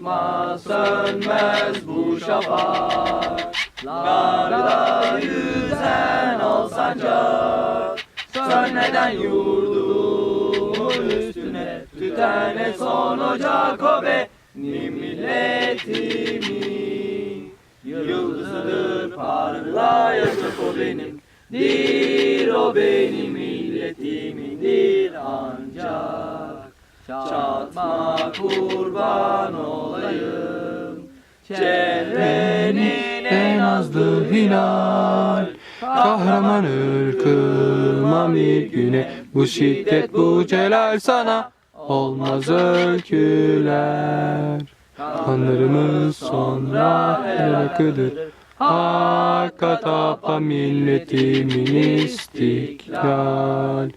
Ma sönmez bu şafaklarda yüzen ol sancak Sönmeden yurdumun üstüne tütene son ocak o benim milletimin Yıldızıdır parlayacak o benim. Dir o benim milletimindir ancak Çatma kurban olayım. Çevrenin en azlı hilal. Kahraman ırkıma bir güne. Bu şiddet bu celal sana Olmaz öyküler Kanlarımız sonra helakıdır Hakka tapa milletimin istiklal